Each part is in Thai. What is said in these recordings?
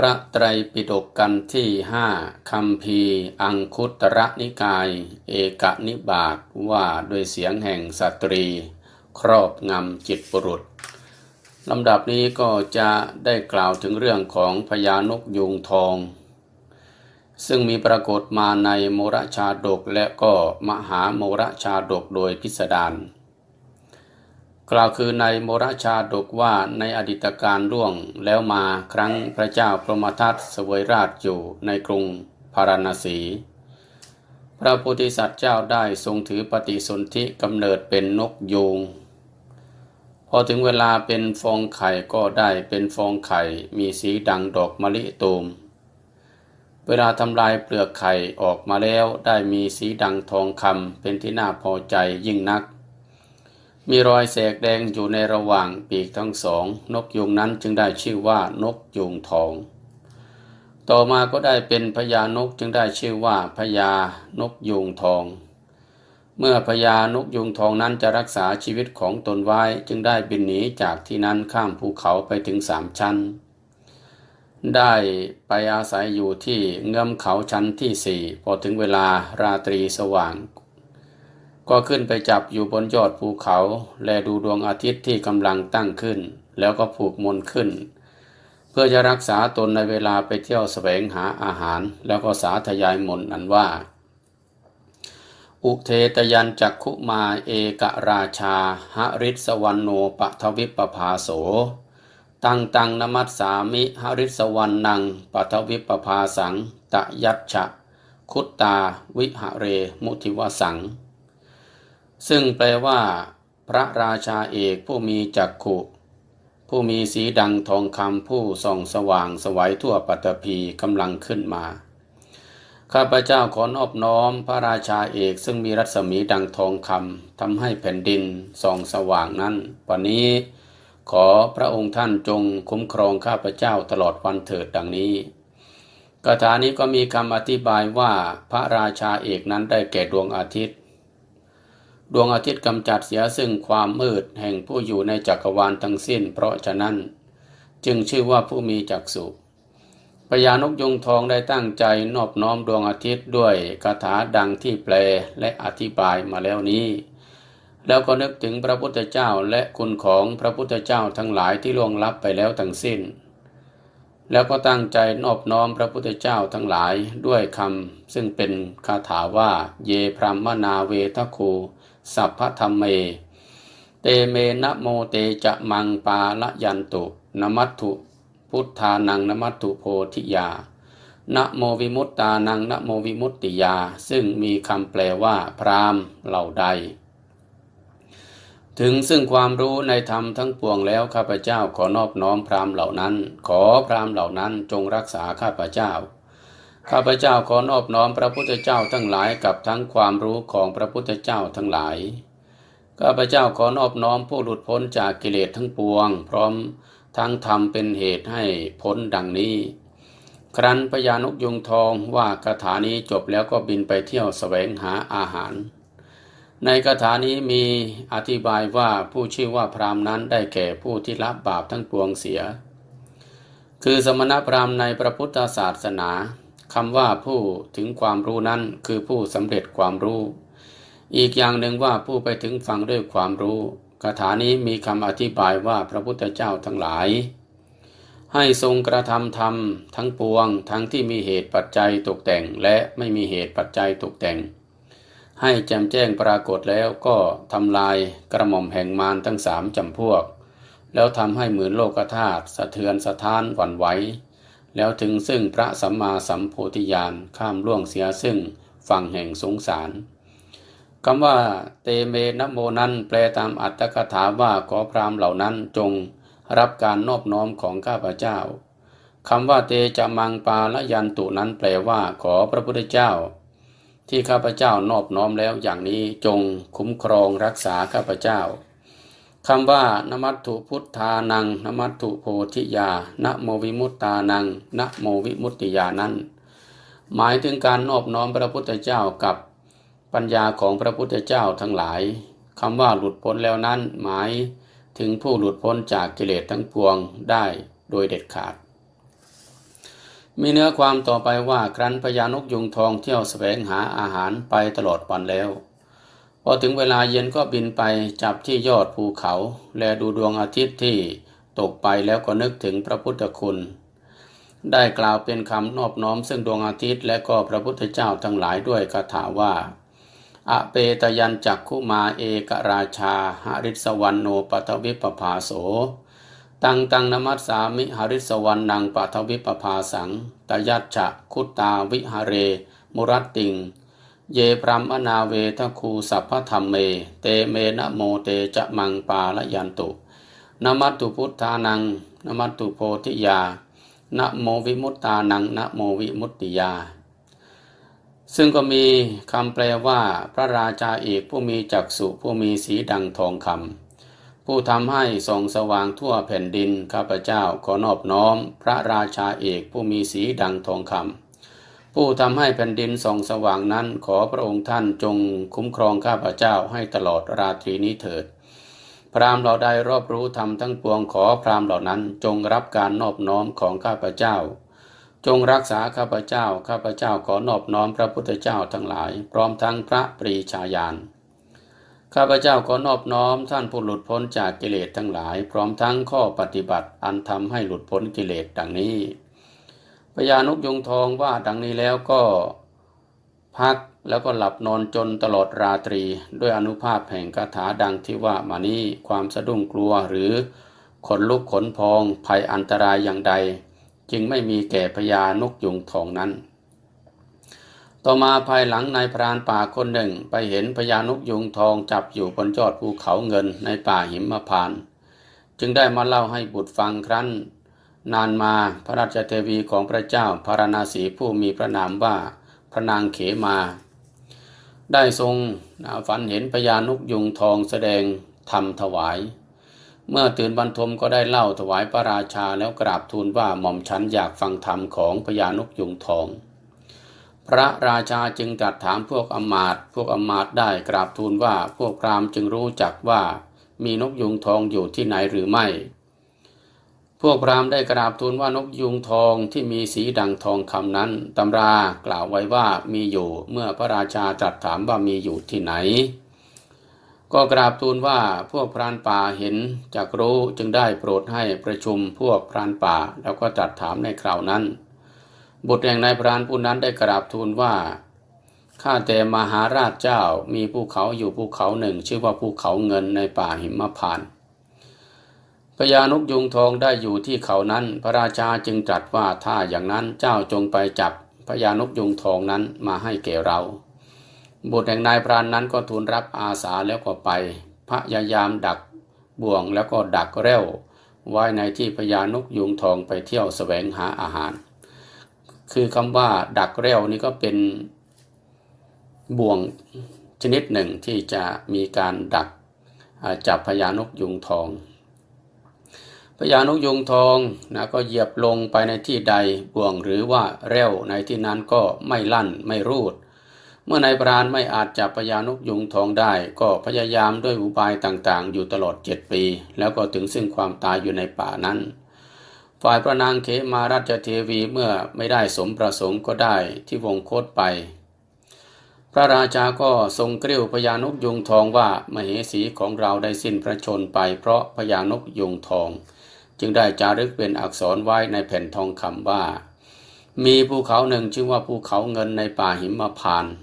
พระไตรปิฎกกันที่ห้าคำพีอังคุตระนิกาย เอกนิบาตว่าด้วยเสียงแห่งสตรี ครอบงำจิตบุรุษลำดับนี้ก็จะได้กล่าวถึงเรื่องของพญานกยูงทอง ซึ่งมีปรากฏมาในโมรชาดกและก็มหาโมรชาดกโดยพิสดาร กล่าวคือในโมรชาดกว่าในอดีตการล่วงแล้วมาครั้งพระเจ้าพรหมทัตเสวยราชอยู่ในกรุงพาราณสี พระโพธิสัตว์เจ้าได้ทรงถือปฏิสนธิกำเนิดเป็นนกยูงพอถึงเวลาเป็นฟองไข่ก็ได้เป็นฟองไข่มีสีดังดอกมะลิตูม เวลาทำลายเปลือกไข่ออกมาแล้วได้มีสีดังทองคำเป็นที่น่าพอใจยิ่งนัก มีรอยแสกแดงอยู่ในระหว่างปีกทั้งสอง นกยูงนั้นจึงได้ชื่อว่านกยูงทอง ต่อมาก็ได้เป็นพญานกจึงได้ชื่อว่าพญานกยูงทอง เมื่อพญานกยูงทองนั้นจะรักษาชีวิตของตนไว้จึงได้บินหนีจากที่นั้นข้ามภูเขาไปถึงสามชั้น ได้ไปอาศัยอยู่ที่เงื่อมเขาชั้นที่สี่พอถึงเวลาราตรีสว่าง ก็ขึ้นไปจับอยู่บนยอดภูเขา แลดูดวงอาทิตย์ที่กำลังตั้งขึ้น แล้วก็ผูกมนขึ้น เพื่อจะรักษาตนในเวลาไปเที่ยวแสวงหาอาหาร แล้วก็สาธยายมนนั้นว่า อุเทตยันจักขุมาเอกราชาหริสวรรณโนปทวิปภาโส ตังตังนมัสสามิหริสวรรณังปทวิปภาสังตะยัตฉะคุตตาวิหเรมุทิวสัง ซึ่งแปลว่า พระราชาเอกผู้มีจักขุ ผู้มีสีดังทองคำผู้ส่องสว่างสวัยทั่วปัตตภีกำลังขึ้นมา ข้าพเจ้าขอนอบน้อมพระราชาเอกซึ่งมีรัศมีดังทองคำทำให้แผ่นดินส่องสว่างนั้นวันนี้ขอพระองค์ท่านจงคุ้มครองข้าพเจ้าตลอดวันเถิดดังนี้คาถานี้ก็มีคำอธิบายว่าพระราชาเอกนั้นได้แก่ดวงอาทิตย์ ดวงอาทิตย์กำจัดเสียซึ่งความมืดแห่งผู้อยู่ในจักรวาลทั้งสิ้น เพราะฉะนั้น จึงชื่อว่าผู้มีจักษุพญานกยุงทองได้ตั้งใจนอบน้อมดวงอาทิตย์ด้วยคาถาดังที่แปลและอธิบายมาแล้วนี้ แล้วก็นึกถึงพระพุทธเจ้าและคุณของพระพุทธเจ้าทั้งหลายที่ล่วงลับไปแล้วทั้งสิ้น แล้วก็ตั้งใจนอบน้อมพระพุทธเจ้าทั้งหลายด้วยคำซึ่งเป็นคาถาว่า เยพรหมนาเวทคู สัพพธรรมเม เตเมนะโมเตจะมังปาละยันตุนมัตถุพุทธานังนมัตถุโพธิยานะโมวิมุตตานังนะโมวิมุตติยา ซึ่งมีคำแปลว่าพรามเหล่าใด ถึงซึ่งความรู้ในธรรมทั้งปวงแล้วข้าพเจ้าขอนอบน้อมพรามเหล่านั้น ขอพรามเหล่านั้นจงรักษาข้าพเจ้า ข้าพเจ้าขอนอบน้อมพระพุทธเจ้าทั้งหลายกับทั้งความรู้ของพระพุทธเจ้าทั้งหลาย ข้าพเจ้าขอนอบน้อมผู้หลุดพ้นจากกิเลสทั้งปวง พร้อมทั้งทำเป็นเหตุให้พ้นดังนี้ ครั้นพญานกยุงทองว่าคาถานี้จบแล้วก็บินไปเที่ยวแสวงหาอาหาร ในคาถานี้มีอธิบายว่าผู้ชื่อว่าพรามนั้นได้แก่ผู้ที่ละบบาปทั้งปวงเสีย คือสมณพราหมณ์ในพระพุทธศาสนา คำว่าผู้ถึงความรู้นั้นคือผู้สำเร็จความรู้ อีกอย่างหนึ่งว่าผู้ไปถึงฟังด้วยความรู้คาถานี้มีคำอธิบายว่าพระพุทธเจ้าทั้งหลาย ให้ทรงกระทำธรรมทั้งปวง ทั้งที่มีเหตุปัจจัยตกแต่งและไม่มีเหตุปัจจัยตกแต่ง ให้แจ่มแจ้งปรากฏแล้วก็ทำลายกระหม่อมแห่งมารทั้งสามจำพวก แล้วทำให้เหมือนโลกธาตุสะเทือนสะท้านหวั่นไหว แล้วถึงซึ่งพระสัมมาสัมโพธิญาณข้ามล่วงเสียซึ่งฝั่งแห่งสงสารคำว่าเตเมนโมนั้นแปลตามอัตถกถาว่าขอพรามเหล่านั้นจงรับการนอบน้อมของข้าพเจ้าคำว่าเตจะมังปาละยันตุนั้นแปลว่าขอพระพุทธเจ้า ที่ข้าพเจ้านอบน้อมแล้วอย่างนี้จงคุ้มครองรักษาข้าพเจ้า คำว่านมัตถุพุทธานังนมัตถุโพธิยานะโมวิมุตตานังนะโมวิมุตติยานั้น หมายถึงการนอบน้อมพระพุทธเจ้ากับปัญญาของพระพุทธเจ้าทั้งหลายคำว่าหลุดพ้นแล้วนั้นหมายถึงผู้หลุดพ้นจากกิเลสทั้งปวงได้โดยเด็ดขาด มีเนื้อความต่อไปว่าครั้นพญานกยุงทองเที่ยวแสวงหาอาหารไปตลอดวันแล้ว พอถึงเวลาเย็นก็บินไปจับที่ยอดภูเขา แลดูดวงอาทิตย์ที่ตกไปแล้วก็นึกถึงพระพุทธคุณ ได้กล่าวเป็นคำนอบน้อมซึ่งดวงอาทิตย์และก็พระพุทธเจ้าทั้งหลายด้วยคาถาว่าอเปตยันจักขุมาเอกราชาหริสวรรณโนปัทวิปภาโส ตังตังนมัสสามิหริสวรรนังปัทวิปภาสัง ตยัตฉะคุตตาวิหเร มุรัตติง เยพรัมอนาเวทคูสัพพธรรมเม เตเมนะโมเตจะมังปาลยันตุนมัตตุพุทธานังนมัตตุโพธิยานะโมวิมุตตานังนะโมวิมุตติยา ซึ่งก็มีคำแปลว่า พระราชาเอกผู้มีจักษุผู้มีสีดังทองคำผู้ทำให้ส่องสว่างทั่วแผ่นดินข้าพเจ้าขอนอบน้อม พระราชาเอกผู้มีสีดังทองคำ ผู้ทำให้แผ่นดินส่องสว่างนั้น ขอพระองค์ท่านจงคุ้มครองข้าพเจ้าให้ตลอดราตรีนี้เถิด พราหมณ์เหล่าใดรอบรู้ธรรมทั้งปวงขอพราหมณ์เหล่านั้นจงรับการนอบน้อมของข้าพเจ้า จงรักษาข้าพเจ้า ข้าพเจ้าขอนอบน้อมพระพุทธเจ้าทั้งหลาย พร้อมทั้งพระปรีชาญาณข้าพเจ้าขอนอบน้อมท่านผู้หลุดพ้นจากกิเลสทั้งหลาย พร้อมทั้งข้อปฏิบัติอันทำให้หลุดพ้นกิเลสดังนี้ พญานกยงทองว่าดังนี้แล้วก็พักแล้วก็หลับนอนจนตลอดราตรี ด้วยอนุภาพแห่งคาถาดังที่ว่ามานี้ความสะดุ้งกลัวหรือขนลุกขนพองภัยอันตรายอย่างใด จึงไม่มีแก่พญานกยุงทองนั้น ต่อมาภายหลังนายพรานป่าคนหนึ่งไปเห็นพญานกยุงทองจับอยู่บนยอดภูเขาเงินในป่าหิมพานต์จึงได้มาเล่าให้บุตรฟังครั้น นานมาพระราชเทวีของพระเจ้าพาราณสีผู้มีพระนามว่าพระนางเขมา ได้ทรงฝันเห็นพญานุกยุงทองแสดงธรรมถวาย เมื่อตื่นบรรทมก็ได้เล่าถวายพระราชาแล้วกราบทูลว่าหม่อมฉันอยากฟังธรรมของพญานุกยุงทอง พระราชาจึงตรัสถามพวกอมาตพวกอมาตได้กราบทูลว่าพวกพราหมณ์จึงรู้จักว่ามีนกยุงทองอยู่ที่ไหนหรือไม่ พวกพราหมณ์ได้กราบทูลว่านกยุงทองที่มีสีดังทองคำนั้นตำรากล่าวไว้ว่ามีอยู่เมื่อพระราชาตรัสถามว่ามีอยู่ที่ไหน ก็กราบทูลว่าพวกพรานป่าเห็นจักรู้จึงได้โปรดให้ประชุมพวกพรานป่าแล้วก็ตรัสถามในคราวนั้น บุตรแห่งนายพรานผู้นั้นได้กราบทูลว่าข้าแต่มหาราชเจ้ามีภูเขาอยู่ภูเขาหนึ่ง ชื่อว่าภูเขาเงินในป่าหิมพานต์ พญานกยุงทองได้อยู่ที่เขานั้น พระราชาจึงตรัสว่าถ้าอย่างนั้นเจ้าจงไปจับพญานกยุงทองนั้นมาให้แก่เรา บุตรแห่งนายพรานนั้นก็ทูลรับอาสาแล้วก็ไป พยายามดักบ่วงแล้วก็ดักเร็วไว้ในที่พญานกยุงทองไปเที่ยวแสวงหาอาหาร คือคำว่าดักเร็วนี่ก็เป็นบ่วงชนิดหนึ่งที่จะมีการดักจับพญานกยุงทอง พญานกยุงทองนะก็เหยียบลงไปในที่ใดบ่วงหรือว่าเร็วในที่นั้นก็ไม่ลั่นไม่รูด เมื่อนายพรานไม่อาจจับพญานกยุงทองได้ ก็พยายามด้วยอุบายต่างๆ อยู่ตลอดเจ็ดปี แล้วก็ถึงซึ่งความตายอยู่ในป่านั้น ฝ่ายพระนางเขมาราชเทวีเมื่อไม่ได้สมประสงค์ก็ได้ที่วงโคตไป พระราชาก็ทรงกริ้วพญานกยุงทองว่ามเหสีของเราได้สิ้นพระชนไปเพราะพญานกยุงทอง จึงได้จารึกเป็นอักษรไว้ในแผ่นทองคำว่า มีภูเขาหนึ่งชื่อว่าภูเขาเงินในป่าหิมพานต์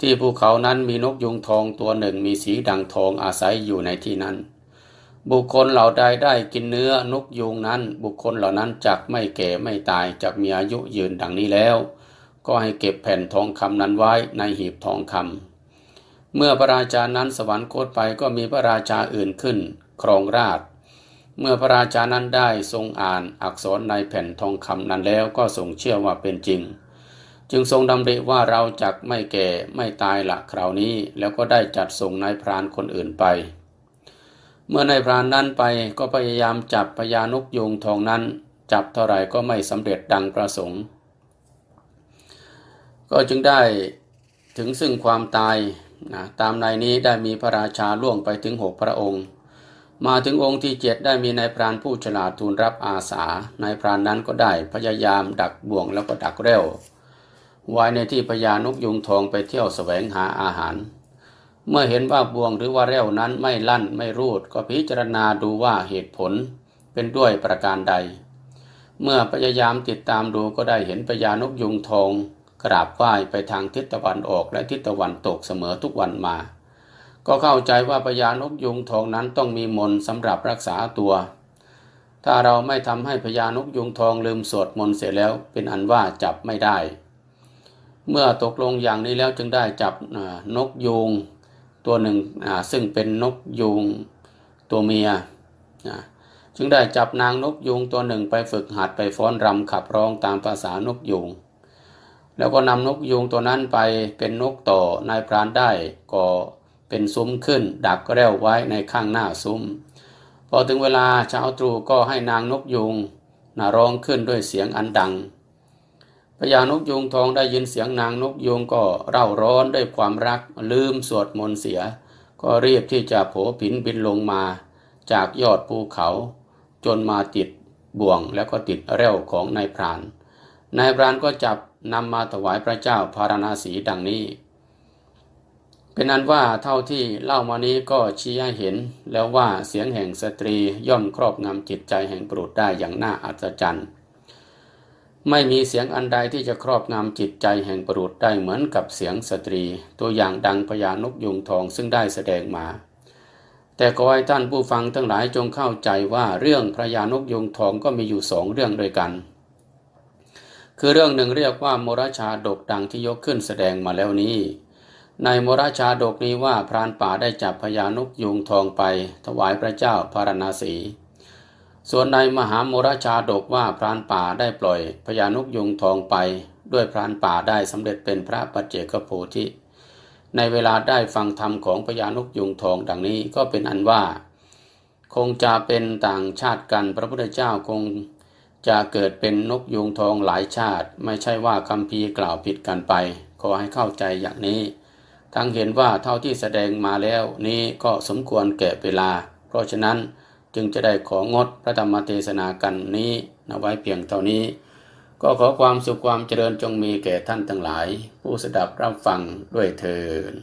ที่ภูเขานั้นมีนกยุงทองตัวหนึ่งมีสีดังทองอาศัยอยู่ในที่นั้น บุคคลเหล่าใดได้กินเนื้อนกยุงนั้น บุคคลเหล่านั้นจักไม่แก่ไม่ตายจักมีอายุยืนดังนี้แล้ว ก็ให้เก็บแผ่นทองคำนั้นไว้ในหีบทองคำเมื่อพระราชานั้นสวรรคตไปก็มีพระราชาอื่นขึ้น ครองราช เมื่อพระราชานั้นได้ทรงอ่านอักษรในแผ่นทองคำนั้นแล้วก็ทรงเชื่อว่าเป็นจริง จึงทรงดำริว่าเราจักไม่แก่ไม่ตายละคราวนี้ แล้วก็ได้จัดส่งนายพรานคนอื่นไป เมื่อนายพรานนั้นไปก็พยายามจับพญานกยุงทองนั้น จับเท่าไหร่ก็ไม่สำเร็จดังประสงค์ ก็จึงได้ถึงซึ่งความตายนะตามในนี้ได้มีพระราชาล่วงไปถึงหกพระองค์ มาถึงองค์ที่เจ็ดได้มีนายพรานผู้ฉลาดทูลรับอาสานายพรานนั้นก็ได้พยายามดักบ่วงแล้วก็ดักเร็วไว้ในที่พญานกยุงทองไปเที่ยวแสวงหาอาหาร เมื่อเห็นว่าบ่วงหรือว่าเร็วนั้นไม่ลั่นไม่รูด ก็พิจารณาดูว่าเหตุผลเป็นด้วยประการใด เมื่อพยายามติดตามดูก็ได้เห็นพญานกยุงทองกราบไหว้ไปทางทิศตะวันออกและทิศตะวันตกเสมอทุกวันมา ก็เข้าใจว่าพญานกยุงทองนั้นต้องมีมนต์สำหรับรักษาตัว ถ้าเราไม่ทำให้พญานกยุงทองลืมสวดมนต์เสร็จแล้วเป็นอันว่าจับไม่ได้ เมื่อตกลงอย่างนี้แล้วจึงได้จับนกยูงตัวหนึ่งซึ่งเป็นนกยูงตัวเมียจึงได้จับนางนกยูงตัวหนึ่งไปฝึกหัดไปฟ้อนรำขับร้องตามภาษานกยูงแล้วก็นำนกยูงตัวนั้นไปเป็นนกต่อนายพรานได้ก็ เป็นซุ้มขึ้น ดักแร้วไว้ในข้างหน้าซุ้ม พอถึงเวลาช้าตรูก็ให้นางนกยูงนาร้องขึ้นด้วยเสียงอันดังพญานกยูงทองได้ยินเสียงนางนกยูงก็เร่าร้อนด้วยความรักลืมสวดมนต์เสีย ก็รีบที่จะโผผินบินลงมา จากยอดภูเขา จนมาติดบ่วงแล้วก็ติดเร็วของนายพราน นายพรานก็จับนำมาถวายพระเจ้าพาราณสีดังนี้ เป็นนั้นว่าเท่าที่เล่ามานี้ก็ชี้ให้เห็น แล้วว่าเสียงแห่งสตรีย่อมครอบงำจิตใจแห่งบุรุษได้อย่างน่าอัศจรรย์ไม่มีเสียงอันใดที่จะครอบงำจิตใจแห่งบุรุษได้เหมือนกับเสียงสตรี ตัวอย่างดังพญานกยุงทองซึ่งได้แสดงมา แต่ขอให้ท่านผู้ฟังทั้งหลายจงเข้าใจว่าเรื่องพระยานกยุงทองก็มีอยู่สองเรื่องด้วยกัน คือเรื่องหนึ่งเรียกว่ามรชาดกดังที่ยกขึ้นแสดงมาแล้วนี้ ในมรชาดกนี้ว่าพรานป่าได้จับพญานกยุงทองไป ถวายพระเจ้าพารณสี ส่วนในมหามรชาดกว่าพรานป่าได้ปล่อยพญานกยุงทองไป ด้วยพรานป่าได้สำเร็จเป็นพระปัจเจกโพธิ ในเวลาได้ฟังธรรมของพญานกยุงทองดังนี้ก็เป็นอันว่า คงจะเป็นต่างชาติกันพระพุทธเจ้าคงจะเกิดเป็นนกยุงทองหลายชาติ ไม่ใช่ว่าคำพีกล่าวผิดกันไป ขอให้เข้าใจอย่างนี้ ทั้งเห็นว่าเท่าที่แสดงมาแล้วนี้ก็สมควรแก่เวลา เพราะฉะนั้นจึงจะได้ของดพระธรรมเทศนากันนี้นไว้เพียงเท่านี้ ก็ขอความสุขความเจริญจงมีแก่ท่านทั้งหลาย ผู้สดับรับฟังด้วยเถิด